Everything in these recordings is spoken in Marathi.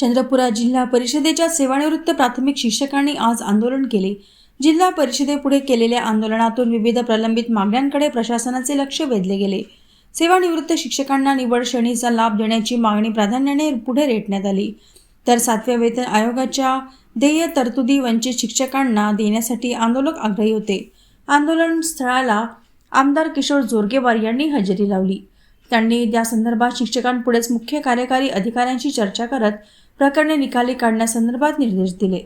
चंद्रपुरा जिल्हा परिषदेच्या सेवानिवृत्त प्राथमिक शिक्षकांनी आज आंदोलन केले. जिल्हा परिषदेपुढे केलेल्या आंदोलनातून विविध प्रलंबित मागण्यांकडे प्रशासनाचे लक्ष वेधले गेले. सेवानिवृत्त शिक्षकांना निवड श्रेणीचा लाभ देण्याची मागणी प्राधान्याने पुढे रेटण्यात आली. तर सातव्या वेतन आयोगाच्या ध्येय तरतुदी वंचित शिक्षकांना देण्यासाठी आंदोलक आग्रही होते. आंदोलन स्थळाला आमदार किशोर जोरगेवार यांनी हजेरी लावली. त्यांनी त्या संदर्भात शिक्षकांपुढेच मुख्य कार्यकारी अधिकाऱ्यांशी चर्चा करत प्रकरणे निकाली काढण्यासंदर्भात निर्देश दिले.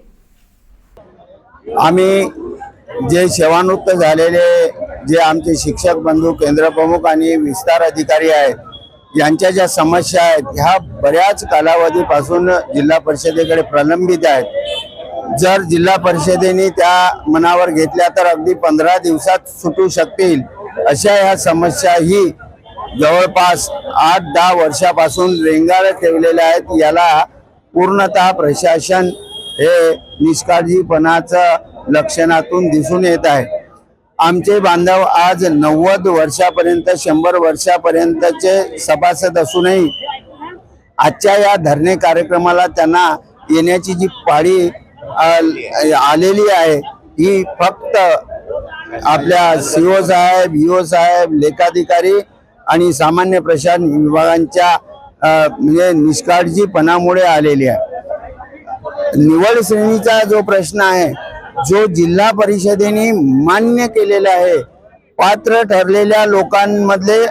आम्ही जे सेवानिवृत्त झालेले जे आमचे शिक्षक बंधू केंद्र प्रमुख आणि विस्तार अधिकारी आहेत यांच्या ज्या समस्या आहेत ह्या बऱ्याच कालावधीपासून जिल्हा परिषदेकडे प्रलंबित आहेत. जर जिल्हा परिषदेने त्या मनावर घेतल्या तर अगदी पंधरा दिवसात सुटू शकतील. अशा ह्या समस्या ही जवळपास आठ दहा वर्षापासून रेंगाळत ठेवलेल्या आहेत. याला पूर्णतः प्रशासन हे निष्काळजीपणाचं लक्षणातून दिसून येत आहे. आमचे बांधव आज नव्वद वर्षापर्यंत शंभर वर्षापर्यंतचे सभासद असूनही आजच्या या धरणे कार्यक्रमाला त्यांना येण्याची जी पाळी आलेली आहे ही फक्त आपल्या सीओ साहेब ईओ साहेब लेखाधिकारी आणि सामान्य प्रशासन विभागांच्या म्हणजे निष्काळजीपणामुळे आलेली आहे. निवड श्रेणीचा जो प्रश्न आहे जो जिल्हा परिषदेने मान्य केलेला आहे पात्र ठरलेल्या लोकांमधले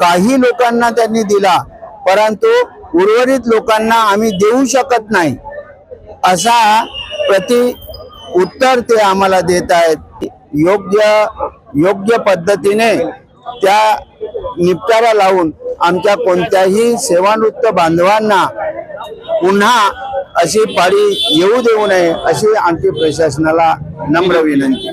काही लोकांना त्यांनी दिला परंतु उर्वरित लोकांना आम्ही देऊ शकत नाही असा प्रति उत्तर ते आम्हाला देत आहेत. योग्य योग्य पद्धतीने त्या निपटारा लावून आमच्या कोणत्याही सेवानिवृत्त बांधवांना पुन्हा अशी पाळी येऊ देऊ नये अशी आमची प्रशासनाला नम्र विनंती.